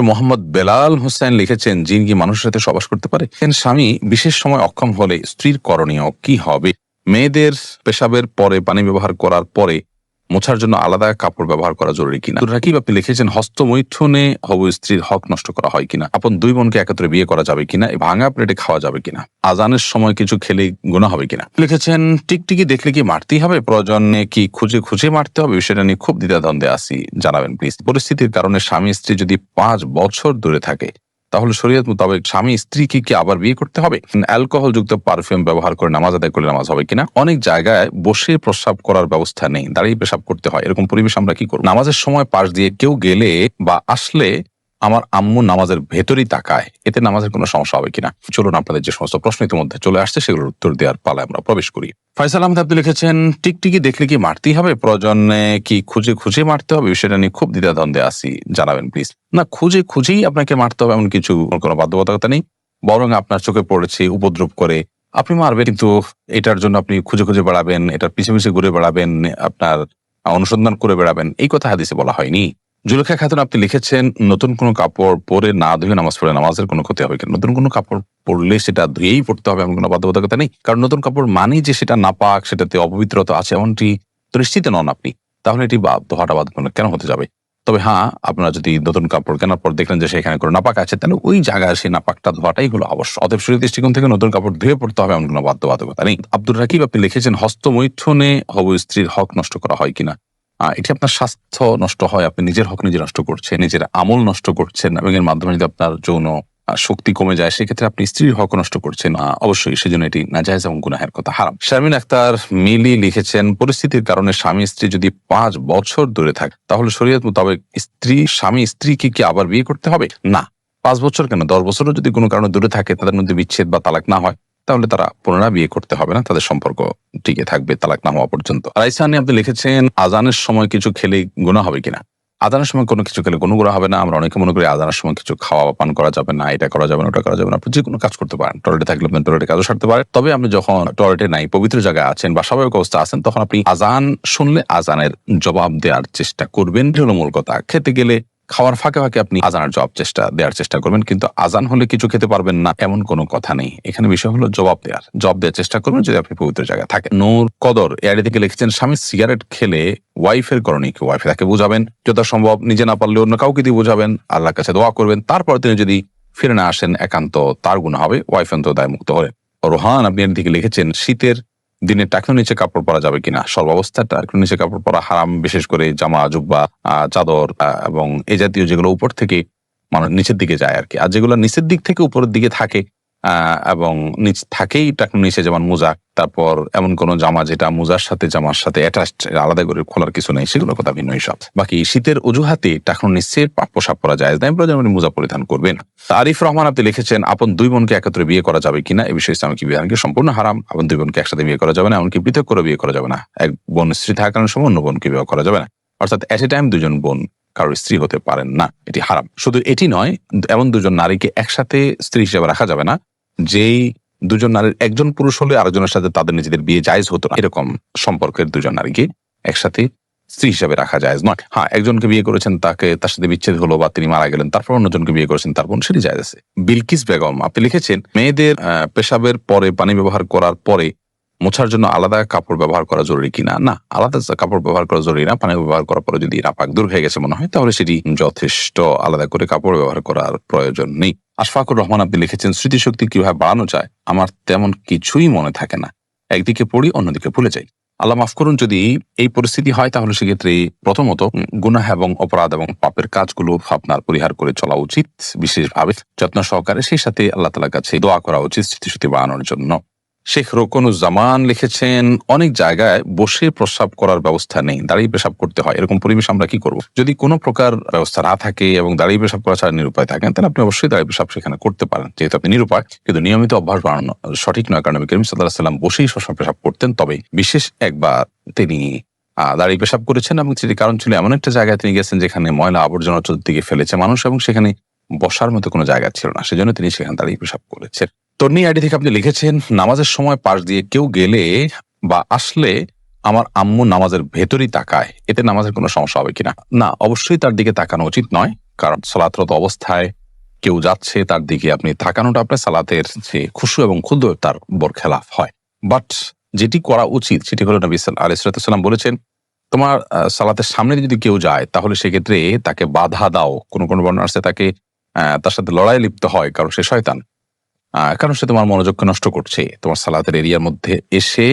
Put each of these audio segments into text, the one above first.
মোহাম্মদ বেলাল হোসেন লিখেছেন, জিন কি মানুষের সাথে সবাস করতে পারে? স্বামী বিশেষ সময় অক্ষম হলে স্ত্রীর করণীয় কি হবে? মেয়েদের পেশাবের পরে পানি ব্যবহার করার পরে মোছার জন্য আলাদা কাপড় ব্যবহার করা জরুরি কিনা? রাকিব আপনি লিখেছেন, হস্তমৈথুনে হব স্ত্রীর হক নষ্ট করা হয় কিনা? আপন দুই বোনকে একত্রে বিয়ে করা যাবে কিনা? ভাঙা প্লেটে খাওয়া যাবে কিনা? আজানের সময় কিছু খেলে গুণা হবে কিনা? লিখেছেন, টিকটিকি দেখলে কি মারতেই হবে? প্রয়োজনে কি খুঁজে খুঁজে মারতে হবে? বিষয়টা নিয়ে খুব দ্বিধাদ্বন্দ্বে আসি জানাবেন প্লিজ পরিস্থিতির কারণে স্বামী স্ত্রী যদি পাঁচ বছর দূরে থাকে তাহলে শরীয়ত মোতাবেক স্বামী স্ত্রীকে কি আবার বিয়ে করতে হবে? অ্যালকোহল যুক্ত পারফিউম ব্যবহার করে নামাজ আদায় করলে নামাজ হবে কিনা? অনেক জায়গায় বসে প্রস্রাব করার ব্যবস্থা নেই, দাঁড়িয়ে পেশাব করতে হয়। এরকম পরিবেশ আমরা কি করব? নামাজের সময় পাশ দিয়ে কেউ গেলে বা আসলে আমার আম্মু নামাজের ভেতরই তাকায়। এতে নামাজের কোনো সমস্যা হবে কিনা? চলুন আপনাদের যে সমস্ত প্রশ্ন ইতিমধ্যে চলে আসছে, সেগুলোর উত্তর দেওয়ার পালায় আমরা প্রবেশ করি। ফয়সাল আহমেদ, আপনি লিখেছেন, টিকটিকি দেখলে কি মারতেই হবে? প্রয়োজনে কি খুঁজে খুঁজে মারতে হবে? বিষয়টা নিয়ে খুব দ্বিধাদ্বন্দ্বে আসি জানাবেন প্লিজ না, খুঁজে খুঁজেই আপনাকে মারতে হবে, এমন কিছু কোনো বাধ্যবাধকতা নেই। বরং আপনার চোখে পড়েছে উপদ্রব করে। আপনি মারবেন কিন্তু এটার জন্য আপনি খুঁজে খুঁজে বেড়াবেন, এটার পিছে পিছে ঘুরে বেড়াবেন, আপনার অনুসন্ধান করে বেড়াবেন। এই কথা হাদিসে বলা হয়নি। জুলেখা খাতুন আপনি লিখেছেন, নতুন কোনো কাপড় পরে না ধুয়ে নামাজ পড়ে, নামাজের কোনো ক্ষতি হবে কিনা? নতুন কোনো কাপড় পরলে সেটা ধুয়েই পড়তে হবে এমন কোনো বাধ্যবাধকতা নেই। কারণ নতুন কাপড় মানেই যে সেটা নাপাক, সেটাতে অপবিত্রতা আছে এমনটি তো নিশ্চিত নন আপনি। তাহলে এটি বাধ্য হওয়াটা বাধ্য কেন হতে যাবে? তবে হ্যাঁ আপনারা যদি নতুন কাপড় কেনার পর দেখলেন যে সেখানে কোনো নাপাক আছে, তাহলে ওই জায়গায় সেই নাপাকটা ধোয়াটাই হলো অবশ্য অতএব শরীর দৃষ্টিকোণ থেকে নতুন কাপড় ধুয়ে পড়তে হবে এমন কোনো বাধ্যবাধকতা নেই। আব্দুর রাকিব, আপনি লিখেছেন, হস্তমৈথুনে হব স্ত্রীর হক নষ্ট করা হয় কিনা? এটি আপনার স্বাস্থ্য নষ্ট হয়, আপনি নিজের হক নিজে নষ্ট করছেন, নিজের আমল নষ্ট করছেন, এবং এর মাধ্যমে যদি আপনার যৌন শক্তি কমে যায়, সেক্ষেত্রে আপনি স্ত্রীর হক নষ্ট করছেন। অবশ্যই সেজন্য এটি নাজায়জ এবং গুনাহের কথা, হারাম। শারমিন আক্তার মিলি লিখেছেন, পরিস্থিতির কারণে স্বামী স্ত্রী যদি পাঁচ বছর দূরে থাকে, তাহলে শরীয়ত মোতাবেক স্ত্রী, স্বামী স্ত্রীকে কি আবার বিয়ে করতে হবে? না। পাঁচ বছর কেন? দশ বছরও যদি কোনো কারণে দূরে থাকে, তাদের মধ্যে বিচ্ছেদ বা তালাক না হয়। তাহলে তারা পুনরায় বিয়ে করতে হবে না, তাদের সম্পর্ক টিকে থাকবে, তালাক না হওয়া পর্যন্ত রাইসানি আপনি লিখেছেন, আজানের সময় কিছু খেলে গুণা হবে কিনা? আজানের সময় কোনো কিছু খেলে কোনো গুণা হবে না। আমরা অনেকে মনে করি আজানের সময় কিছু খাওয়া বা পান করা যাবে না, এটা করা যাবে না, ওটা করা যাবে না। আপনি যে কোনো কাজ করতে পারেন টয়লেটে থাকলে আপনি টয়লেটে কাজও সারতে পারেন। তবে আপনি যখন টয়লেটে নাই, পবিত্র জায়গায় আছেন বা স্বাভাবিক অবস্থা আছেন, তখন আপনি আজান শুনলে আজানের জবাব দেওয়ার চেষ্টা করবেন। এটা হলো মূল কথা। খেতে গেলে খাওয়ার ফাঁকে ফাঁকে আপনি আজানের জবাব চেষ্টা, দেওয়ার চেষ্টা করবেন, কিন্তু আজান হলে কিছু খেতে পারবেন না, এমন কোনো কথা নেই। এখানে বিষয় হলো জবাব দেওয়ার। জবাব দেওয়ার চেষ্টা করবেন যদি আপনি পবিত্র জায়গায় থাকেন। নূর কদর, এআইডি থেকে লিখেছেন, স্বামী সিগারেট খেলে ওয়াইফের করণীয় কি? ওয়াইফে তাকে বোঝাবেন যথাসম্ভব নিজে না পারলে অন্য কাউকে দিয়ে বোঝাবেন, আল্লাহর কাছে দোয়া করবেন। তারপর তিনি যদি ফিরে না আসেন, একান্ত তার গুণ হবে, ওয়াইফ অন্ত দায় মুক্ত হলেন। রোহান, আপনি এর দিকে লিখেছেন, শীতের দিনে টাকনো নিচে কাপড় পরা যাবে কিনা? সর্বাবস্থা টাকনো নিচে কাপড় পরা হারাম, বিশেষ করে জামা, জুব্বা চাদর এবং এ জাতীয় যেগুলো উপর থেকে মানুষ নিচের দিকে যায় আর কি আর যেগুলো নিচের দিক থেকে উপরের দিকে থাকে এবং নিচ থাকেই টাকনো নিচে যেমন মোজা তারপর এমন কোন জামা যেটা মোজার সাথে, জামার সাথে অ্যাটাচড আলাদা করে খোলার কিছু নেই সেগুলো কথা ভিন্ন সব বাকি শীতের অজুহাতে টাকনো নিচে পোশাক পরা যায় না প্রয়োজন মোজা পরিধান করবেন আরিফ রহমান, আপনি লিখেছেন, আপন দুই বোনকে একত্রে বিয়ে করা যাবে কিনা? এ বিষয়ে ইসলামিক বিধানকে সম্পূর্ণ হারাম। আপন দুই বোনকে একসাথে বিয়ে করা যাবে না, এমনকি পৃথক করে বিয়ে করা যাবে না। এক বোন স্ত্রী থাকার সময়, অন্য বোনকে বিয়ে করা যাবে না। অর্থাৎ এট এ টাইম দুজন বোন কারোর স্ত্রী হতে পারেন না, এটি হারাম। শুধু এটি নয়, এমন দুজন নারীকে একসাথে স্ত্রী হিসেবে রাখা যাবে না যেই দুজন নারীর, একজন পুরুষ হলে আরেকজনের সাথে তাদের নিজেদের বিয়ে জায়জ হতো না। এরকম সম্পর্কের দুজন নারীকে একসাথে স্ত্রী হিসাবে রাখা যায় নয়। হ্যাঁ একজনকে বিয়ে করেছেন, তাকে, তার সাথে বিচ্ছেদ হলো বা তিনি মারা গেলেন, তারপর অন্যজনকে বিয়ে করেছেন, তার বোন সেটি যায় আছে। বিলকিস বেগম, আপনি লিখেছেন, মেয়েদের পেশাবের পরে পানি ব্যবহার করার পরে মোছার জন্য আলাদা কাপড় ব্যবহার করা জরুরি কিনা? না, আলাদা কাপড় ব্যবহার করা জরুরি না, পানি ব্যবহার করার পরে যদি নাপাক দূর হয়ে গেছে মনে হয়, তাহলে সেটি যথেষ্ট আলাদা করে কাপড় ব্যবহার করার প্রয়োজন নেই। আশফাকুর রহমান আপনি লিখেছেন, স্মৃতিশক্তি কীভাবে বাড়ানো যায়, আমার তেমন কিছুই মনে থাকে না। একদিকে পড়ি, অন্যদিকে ভুলে যাই। আল্লাহ মাফ করুন, যদি এই পরিস্থিতি হয়, তাহলে সেক্ষেত্রে প্রথমত গুনাহ এবং অপরাধ এবং পাপের কাজগুলো আপনার পরিহার করে চলা উচিত। বিশেষভাবে যত্ন সহকারে সেই সাথে আল্লাহ তালার কাছে দোয়া করা উচিত স্মৃতিশক্তি বাড়ানোর জন্য। শেখ রোকনুজ্জামান লিখেছেন, অনেক জায়গায় বসে প্রস্রাব করার ব্যবস্থা নেই, দাঁড়িয়ে পেশাব করতে হয়। এরকম পরিবেশ আমরা কি করব? যদি কোনো প্রকার ব্যবস্থা না থাকে এবং দাঁড়িয়ে পেশাব করা ছাড়া নিরুপায় থাকেন, তাহলে আপনি অবশ্যই দাঁড়িয়ে পেশাব সেখানে করতে পারেন, যেহেতু আপনি নিরুপায়। কিন্তু নিয়মিত অভ্যাস বাড়ানো সঠিক নয়, কারণ করিম সাল্লাহ সাল্লাম বসেই সবসময় পেশাব করতেন। তবে বিশেষ একবার তিনি দাঁড়িয়ে পেশাব করেছেন এবং সেটি কারণ ছিল এমন একটা জায়গায় তিনি গেছেন যেখানে ময়লা আবর্জনা চতুর্দিকে ফেলেছে মানুষ এবং সেখানে বসার মতো কোনো জায়গা ছিল না। সেজন্য তিনি সেখানে দাঁড়িয়ে পেশাব করেছেন। তন্নি আইডি থেকে আপনি লিখেছেন, নামাজের সময় পাশ দিয়ে কেউ গেলে বা আসলে আমার আম্মু নামাজের ভেতরই তাকায়। এতে নামাজের কোনো সমস্যা হবে কিনা? না, অবশ্যই তার দিকে তাকানো উচিত নয়, কারণ সালাতরত অবস্থায় কেউ যাচ্ছে, তার দিকে আপনি তাকানোটা আপনার সালাতের যে খুশু এবং ক্ষুদ্র তার বর খেলাফ হয়। বাট যেটি করা উচিত, সেটি হলো নবী আলিসাল্লাম বলেছেন, তোমার সালাতের সামনে যদি কেউ যায়, তাহলে সেক্ষেত্রে তাকে বাধা দাও। কোন কোন বর্ণনা আছে তাকে তার সাথে লড়াই লিপ্ত হয়, কারণ সে শয়তান। কারণ সে তোমার মনোযোগকে নষ্ট করছে। তোমার সালাতের এরিয়ার মধ্যে এসে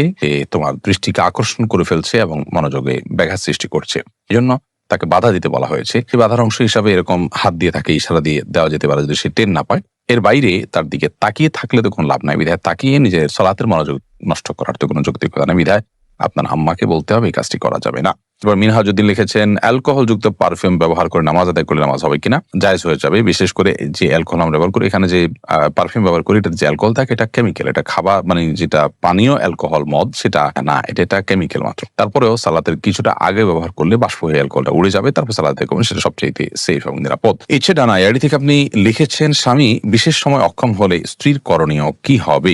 তোমার দৃষ্টিকে আকর্ষণ করে ফেলছে এবং মনোযোগে ব্যাঘাত সৃষ্টি করছে। এই জন্য তাকে বাধা দিতে বলা হয়েছে। সেই বাধার অংশ হিসাবে এরকম হাত দিয়ে তাকে ইশারা দিয়ে দেওয়া যেতে পারে যদি সে টেন না পায়। এর বাইরে তার দিকে তাকিয়ে থাকলে তো কোনো লাভ নাই বিধায় তাকিয়ে নিজের সলাতের মনোযোগ নষ্ট করার তো কোনো যৌক্তিকতা নেই বিধায়। আপনার আম্মাকে বলতে হবে, এই কাজটি করা যাবে না। এবার মিনহাজুদ্দিন লিখেছেন অ্যালকোহল যুক্ত পারফিউম ব্যবহার করে নামাজ আদায় করলে নামাজ হবে কিনা? জায়জ হয়ে যাবে। বিশেষ করে যে অ্যালকোহল আমরা ব্যবহার করি, এখানে যে পারফিউম ব্যবহার করি এটা যে অ্যালকোহল থাকে, এটা কেমিক্যাল। এটা খাবার মানে যেটা পানীয় অ্যালকোহল মদ, সেটা না, এটা এটা কেমিক্যাল মাত্র। তারপরেও সালাতের কিছুটা আগে ব্যবহার করলে বাষ্প হয়ে অ্যালকোহলটা উড়ে যাবে, তারপর সালাতে কমে সেটা সবচেয়ে সেফ এবং নিরাপদ। ইচ্ছে ডানা এআডি থেকে আপনি লিখেছেন, স্বামী, বিশেষ সময় অক্ষম হলে স্ত্রীর করণীয় কি হবে?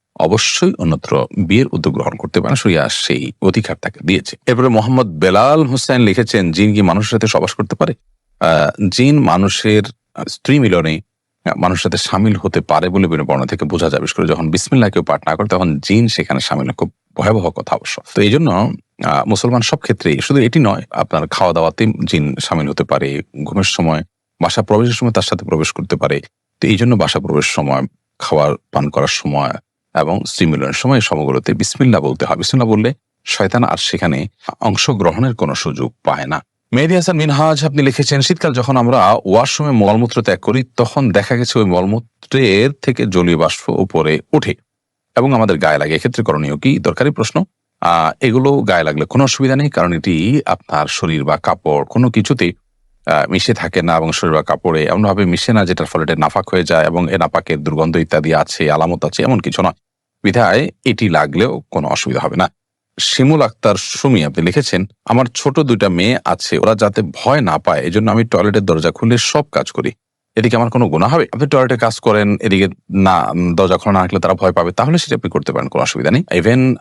অবশ্যই অন্যত্র বিয়ের উদ্যোগ গ্রহণ করতে পারেন। সরিয়া সেই অধিকার তাকে দিয়েছে। এরপরে মোহাম্মদ বেলাল হোসেন লিখেছেন, জিন কি মানুষের সাথে সবাস করতে পারে? জিন মানুষের স্ত্রী মিলনে মানুষের সাথে সামিল হতে পারে বলে বিভিন্ন বর্ণ থেকে বোঝা বিশেষ করে যখন বিসমিল্লাহ কেউ পাঠ না করে, তখন জিন সেখানে সামিল। খুব ভয়াবহ কথা অবশ্য। তো এই জন্য মুসলমান সব ক্ষেত্রেই, শুধু এটি নয়, আপনার খাওয়া দাওয়াতে জিন সামিল হতে পারে, ঘুমের সময় বাসা প্রবেশের সময় তার সাথে প্রবেশ করতে পারে। তো এই জন্য বাসা প্রবেশ সময়, খাওয়ার, পান করার সময় এবং স্ত্রী সময় এই সময়গুলোতে বিসমিল্লা বলতে হয়। বিসমিল্লা বললে শয়তান আর সেখানে অংশগ্রহণের কোনো সুযোগ পায় না। মেহেদি হাসান মিনহাজ আপনি লিখেছেন, শীতকাল যখন আমরা ওয়াশরুমে মলমূত্র ত্যাগ করি, তখন দেখা গেছে ওই মলমূত্রের থেকে জলীয় বাষ্প উপরে ওঠে এবং আমাদের গায়ে লাগে। এক্ষেত্রে করণীয় কি? দরকারি প্রশ্ন। আহ, এগুলো গায়ে লাগলে কোনো অসুবিধা নেই, কারণ এটি আপনার শরীর বা কাপড় কোনো কিছুতে মিশে থাকে না এবং শরীর বা কাপড়ে। এমনভাবে মিশে না, যেটার ফলে এটা নাফাক হয়ে যায় এবং এ নাপাকের দুর্গন্ধ ইত্যাদি আছে, আলামত আছে, এমন কিছু নয়। বিধায় এটি লাগলেও কোনো অসুবিধা হবে না। শিমুল আক্তার সুমি, আপনি লিখেছেন, আমার ছোট দুইটা মেয়ে আছে, ওরা যাতে ভয় না পায়, এজন্য আমি টয়লেটের দরজা খুলে সব কাজ করি। এদিকে আমার কোনো গুণা হবে? আপনি টয়লেটে কাজ করেন, এদিকে না দরজা খোলা না রাখলে তারা ভয় পাবে, তাহলে সেটা আপনি করতে পারেন, কোনো অসুবিধা নেই। ইভেন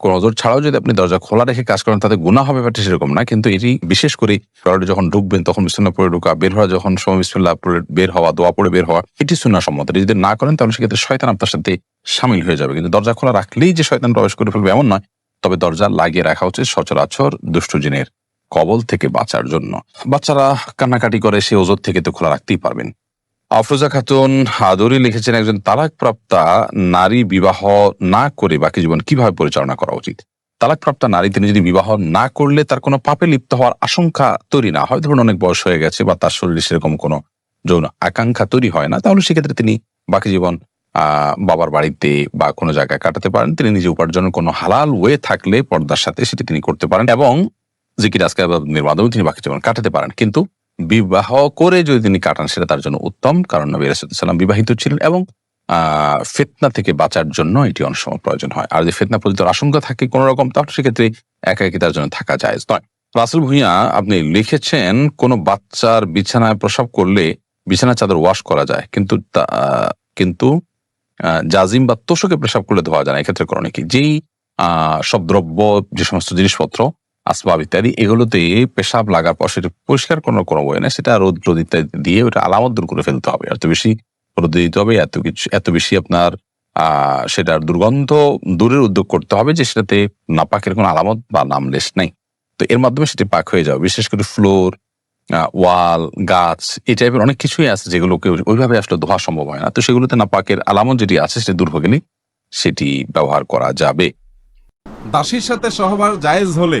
কোনো নজর ছাড়াও যদি আপনি দরজা খোলা রেখে কাজ করেন, তাতে গুণা হবে, ব্যাপারটা সেরকম না। কিন্তু এটি বিশেষ করে টয়লেটে যখন ঢুকবেন, তখন বিছানা পড়ে ঢুকা, বের হওয়া, যখন সময় বিসমিল্লাহ পড়ে, বের হওয়া, দোয়া পড়ে বের হওয়া, এটি শূন্য সম্মত যদি না করেন, তাহলে সেক্ষেত্রে শয়তান আপনার সাথে সামিল হয়ে যাবে। কিন্তু দরজা খোলা রাখলেই যে শয়তান প্রবেশ করে ফেলবে এমন নয়। তবে দরজা লাগিয়ে রাখা উচিত সচরাচর দুষ্ট জিনের। কবল থেকে বাঁচার জন্য। বাচ্চারা কান্নাকাটি করে, সে ওজোর থেকে তো খোলা রাখতেই পারবেন। আফরোজা খাতুন হাদুরি লিখেছেন একজন তালাকপ্রাপ্তা নারী বিবাহ না করে বাকি জীবন কীভাবে পরিচালনা করা উচিত? তালাকপ্রাপ্তা নারী তিনি যদি বিবাহ না করলে তার কোনো পাপে লিপ্ত হওয়ার আশঙ্কা তৈরি না হয়। ধরুন, অনেক বয়স হয়ে গেছে বা তার শরীরে সেরকম কোনো যৌন আকাঙ্ক্ষা তৈরি হয় না, তাহলে সেক্ষেত্রে তিনি বাকি জীবন বাবার বাড়িতে বা কোনো জায়গায় কাটাতে পারেন। তিনি নিজে উপার্জনের কোনো হালাল ওয়ে থাকলে পর্দার সাথে সেটি তিনি করতে পারেন এবং জিকির আজকাল মাধ্যমে তিনি বাকি জীবন কাটাতে পারেন। কিন্তু বিবাহ করে যদি তিনি কাটান সেটা তার জন্য উত্তম কারণ নবী সাল্লাম বিবাহিত ছিলেন এবং আহ ফেতনা থেকে বাঁচার জন্য এটি অনেক সময় প্রয়োজন হয়। আর যদি ফেতনা পতিত আশঙ্কা থাকে কোন রকম তাহলে সেক্ষেত্রে একা একই তার জন্য থাকা যায় নয়। রাসেল ভুঁইয়া আপনি লিখেছেন কোন বাচ্চার বিছানায় প্রসব করলে বিছানা চাদর ওয়াশ করা যায় কিন্তু কিন্তু জাজিম বা তোষকে প্রসাব করলে ধোয়া যায় না। এক্ষেত্রে করণে কি? যেই আহ, সব দ্রব্য যে সমস্ত জিনিসপত্র আসবাব। ইত্যাদি এগুলোতে পেশাব লাগার পর সেটা পরিষ্কার করার কোনো বই না, সেটা রোদ রোদ ইত্যাদি দিয়ে ওটা আলামত দূর করে ফেলতে হবে। এত বেশি রোদ দিতে হবে, এত কিছু, এত বেশি আপনার সেটার দুর্গন্ধ দূরের উদ্যোগ করতে হবে যে সেটাতে নাপাকের কোনো আলামত বা নামলেশ নেই। তো এর মাধ্যমে সেটি পাক হয়ে যাবে। বিশেষ করে ফ্লোর ওয়াল, গাছ, এই টাইপের অনেক কিছুই আছে যেগুলোকে ওইভাবে আসলে ধোয়া সম্ভব হয় না। তো সেগুলোতে নাপাকের আলামত যেটি আছে সেটা দূর হয়ে গেলে সেটি ব্যবহার করা যাবে। দাসীর সাথে সহবাস জায়েজ হলে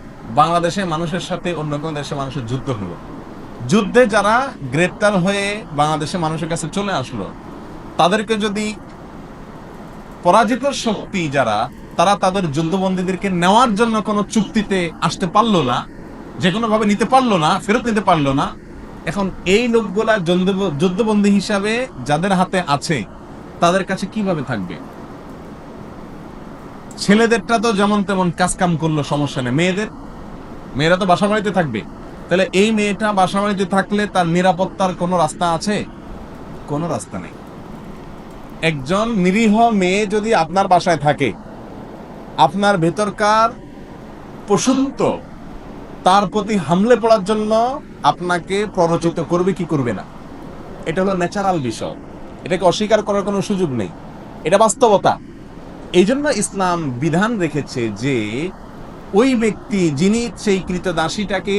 বাংলাদেশে মানুষের সাথে অন্য কোনো দেশে মানুষের যুদ্ধ হলো। যুদ্ধে যারা গ্রেপ্তার হয়ে বাংলাদেশে মানুষের কাছে চলে আসলো, তাদেরকে যদি পরাজিত শক্তি যারা, তারা তাদের যুদ্ধবন্দীদেরকে নেওয়ার জন্য কোনো চুক্তিতে আসতে পারল না, যে কোনো ভাবে নিতে পারল না, ফেরত নিতে পারল না, এখন এই লোকগুলা যুদ্ধ- যুদ্ধবন্দী হিসাবে যাদের হাতে আছে, তাদের কাছে কীভাবে থাকবে? ছেলেদেরটা তো যেমন তেমন কাজ কাম করল, সমস্যা নেই। মেয়েদের মেয়েরা তো বাসা বাড়িতে থাকবে। তাহলে এই মেয়েটা বাসা বাড়িতে থাকলে তার নিরাপত্তার কোনো রাস্তা আছে? কোনো রাস্তা নেই। একজন নিরীহ মেয়ে যদি আপনার বাসায় থাকে, আপনার ভেতরকার পশুত্ব তার প্রতি হামলে পড়ার জন্য আপনাকে প্ররোচিত করবে কি করবে না? এটা হলো ন্যাচারাল বিষয়। এটাকে অস্বীকার করার কোনো সুযোগ নেই। এটা বাস্তবতা। এই জন্য ইসলাম বিধান রেখেছে যে ওই ব্যক্তি যিনি সেই কৃতদাসীটাকে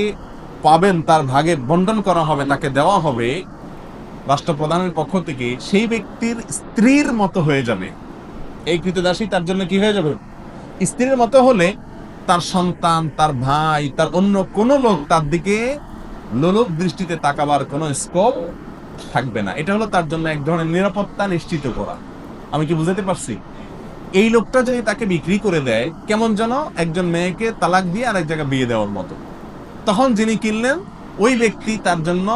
পাবেন তার ভাগে বন্টন করা হবে, তাকে দেওয়া হবে রাষ্ট্রপ্রধানের পক্ষ থেকে, সেই ব্যক্তির স্ত্রীর মতো হয়ে যাবে। এই কৃতদাসী তার জন্য কি হয়ে যাবে? স্ত্রীর মতো হলে তার সন্তান, তার ভাই, তার অন্য কোনো লোক তার দিকে লোলক দৃষ্টিতে তাকাবার কোনো স্কোপ থাকবে না। এটা হলো তার জন্য এক ধরনের নিরাপত্তা নিশ্চিত করা। আমি কি বুঝাতে পারছি? এই লোকটা যদি তাকে বিক্রি করে দেয়, কেমন যেন একজন মেয়েকে তালাক দিয়ে আরেক জায়গায় বিয়ে দেওয়ার মতো। তখন যিনি কিনলেন, ওই ব্যক্তি তার জন্য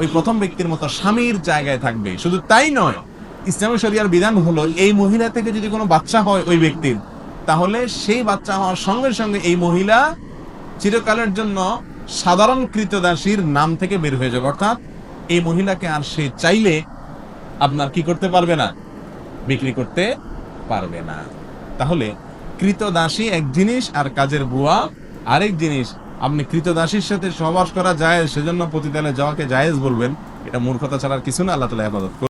ওই প্রথম ব্যক্তির মতো স্বামীর জায়গায় থাকবে। শুধু তাই নয়, ইসলামী শরিয়ার বিধান হলো, এই মহিলা থেকে যদি কোনো বাচ্চা হয় ওই ব্যক্তির, তাহলে সেই বাচ্চা হওয়ার সঙ্গে সঙ্গে এই মহিলা চিরকালের জন্য সাধারণ কৃতদাসীর নাম থেকে বের হয়ে যাবে। অর্থাৎ এই মহিলাকে আর সে চাইলে আপনার কি করতে পারবে না? বিক্রি করতে পারবে না। তাহলে কৃতদাসী এক জিনিস আর কাজের বুয়া আরেক জিনিস। আপনি কৃতদাসীর সাথে সহবাস করা যায় সেজন্য প্রতিদানে যাওয়াকে জায়েজ বলবেন। এটা মূর্খতা ছাড়ার কিছু না, আল্লাহ তালা হেফাজত।